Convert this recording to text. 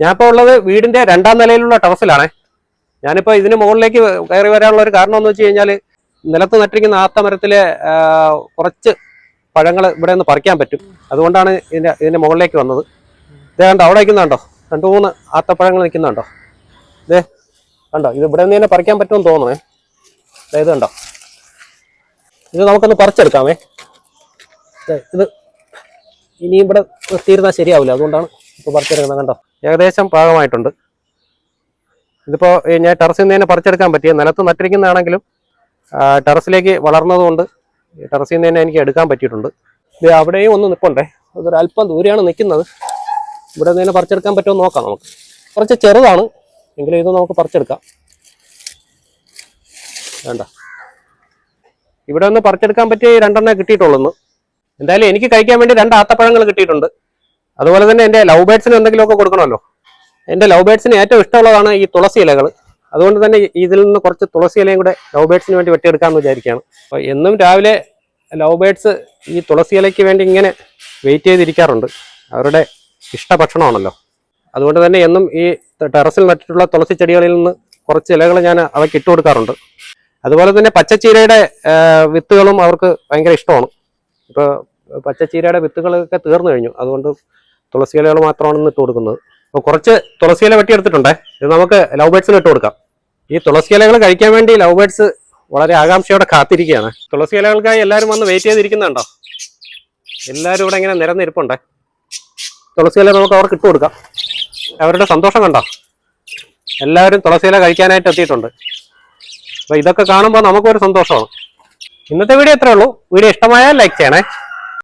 ഞാനിപ്പോൾ ഉള്ളത് വീടിന്റെ രണ്ടാം നിലയിലുള്ള ടെറസിലാണേ. ഞാനിപ്പോൾ ഇതിന് മുകളിലേക്ക് കയറി വരാനുള്ള ഒരു കാരണം എന്ന് വെച്ച് കഴിഞ്ഞാൽ നിലത്ത് നട്ടിരിക്കുന്ന ആത്തമരത്തിലെ കുറച്ച് പഴങ്ങൾ ഇവിടെ നിന്ന് പറിക്കാൻ പറ്റും. അതുകൊണ്ടാണ് ഇതിന്റെ ഇതിന്റെ മുകളിലേക്ക് വന്നത്. ഇതേ കണ്ടോ അവിടെ നിൽക്കുന്നുണ്ടോ? രണ്ട് മൂന്ന് ആത്തപ്പഴങ്ങൾ നിൽക്കുന്നുണ്ടോ? ഇതേ കണ്ടോ ഇത് ഇവിടെ നിന്ന് തന്നെ പറിക്കാൻ പറ്റുമെന്ന് തോന്നുന്നേ. ഇത് കണ്ടോ? ഇത് നമുക്കൊന്ന് പറിച്ചെടുക്കാമേ. ഇത് ഇനി ഇവിടെ തീരുന്നാൽ ശരിയാവില്ല. അതുകൊണ്ടാണ് ഇപ്പോൾ പറിച്ചെടുക്കുന്നത് കണ്ടോ? ഏകദേശം പാകമായിട്ടുണ്ട്. ഇതിപ്പോൾ ഞാൻ ടെറസിൽ നിന്ന് തന്നെ പറിച്ചെടുക്കാൻ പറ്റിയ നിലത്ത് നട്ടിരിക്കുന്നതാണെങ്കിലും ടെറസിലേക്ക് വളർന്നതുകൊണ്ട് ടെറസിൽ നിന്ന് തന്നെ എനിക്ക് എടുക്കാൻ പറ്റിയിട്ടുണ്ട്. ഇത് അവിടെയും ഒന്ന് നിൽപ്പുണ്ടേ അതൊരു അല്പം ദൂരെയാണ് നിൽക്കുന്നത്. ഇവിടെ നിന്ന് തന്നെ പറിച്ചെടുക്കാൻ പറ്റുമോ നോക്കാം നമുക്ക്. കുറച്ച് ചെറുതാണ്. എങ്കിലും ഇത് നമുക്ക് പറിച്ചെടുക്കാം. വേണ്ട. ഇവിടെ ഒന്ന് പറിച്ചെടുക്കാൻ പറ്റിയ രണ്ടെണ്ണേ കിട്ടിയിട്ടുള്ളൂ. എന്തായാലും എനിക്ക് കഴിക്കാൻ വേണ്ടി രണ്ട് ആത്തപ്പഴങ്ങൾ കിട്ടിയിട്ടുണ്ട്. അതുപോലെ തന്നെ എന്റെ ലവ് ബേഡ്സിന് എന്തെങ്കിലുമൊക്കെ കൊടുക്കണമല്ലോ. എന്റെ ലവ് ബേഡ്സിന് ഏറ്റവും ഇഷ്ടമുള്ളതാണ് ഈ തുളസി ഇലകൾ അതുകൊണ്ട് തന്നെ ഇതിൽ നിന്ന് കുറച്ച് തുളസി ഇലയും കൂടെ ലവ് ബേഡ്സിന് വേണ്ടി വെട്ടിയെടുക്കാമെന്ന് വിചാരിക്കുകയാണ്. അപ്പോൾ എന്നും രാവിലെ ലവ് ബേഡ്സ് ഈ തുളസി ഇലയ്ക്ക് വേണ്ടി ഇങ്ങനെ വെയിറ്റ് ചെയ്തിരിക്കാറുണ്ട്. അവരുടെ ഇഷ്ടഭക്ഷണമാണല്ലോ. അതുകൊണ്ട് തന്നെ എന്നും ഈ ടെറസിൽ നട്ടിട്ടുള്ള തുളസി ചെടികളിൽ നിന്ന് കുറച്ച് ഇലകൾ ഞാൻ അവയ്ക്ക് ഇട്ട് കൊടുക്കാറുണ്ട്. അതുപോലെ തന്നെ പച്ചച്ചീരയുടെ വിത്തുകളും അവർക്ക് ഭയങ്കര ഇഷ്ടമാണ്. ഇപ്പോൾ പച്ചച്ചീരയുടെ വിത്തുകളൊക്കെ തീർന്നു കഴിഞ്ഞു. അതുകൊണ്ട് തുളസി ഇലകൾ മാത്രമാണ് ഇന്ന് ഇട്ട് കൊടുക്കുന്നത്. അപ്പോൾ കുറച്ച് തുളസി ഇല വെട്ടിയെടുത്തിട്ടുണ്ടേ. ഇത് നമുക്ക് ലവ് ബേഡ്സിന് ഇട്ട് കൊടുക്കാം. ഈ തുളസി ഇലകൾ കഴിക്കാൻ വേണ്ടി ലവ് ബേഡ്സ് വളരെ ആകാംക്ഷയോടെ കാത്തിരിക്കുകയാണ്. തുളസി ഇലകൾക്കായി എല്ലാവരും വന്ന് വെയിറ്റ് ചെയ്തിരിക്കുന്നുണ്ടോ? എല്ലാവരും ഇവിടെ ഇങ്ങനെ നിരന്നിരിപ്പുണ്ടേ. തുളസി ഇല നമുക്ക് അവർക്ക് ഇട്ട് കൊടുക്കാം. അവരുടെ സന്തോഷം കണ്ടോ? എല്ലാവരും തുളസി ഇല കഴിക്കാനായിട്ട് എത്തിയിട്ടുണ്ട്. അപ്പോൾ ഇതൊക്കെ കാണുമ്പോൾ നമുക്കൊരു സന്തോഷമാണ്. ഇന്നത്തെ വീഡിയോ ഇത്രേ ഉള്ളൂ. വീഡിയോ ഇഷ്ടമായാൽ ലൈക്ക് ചെയ്യണേ.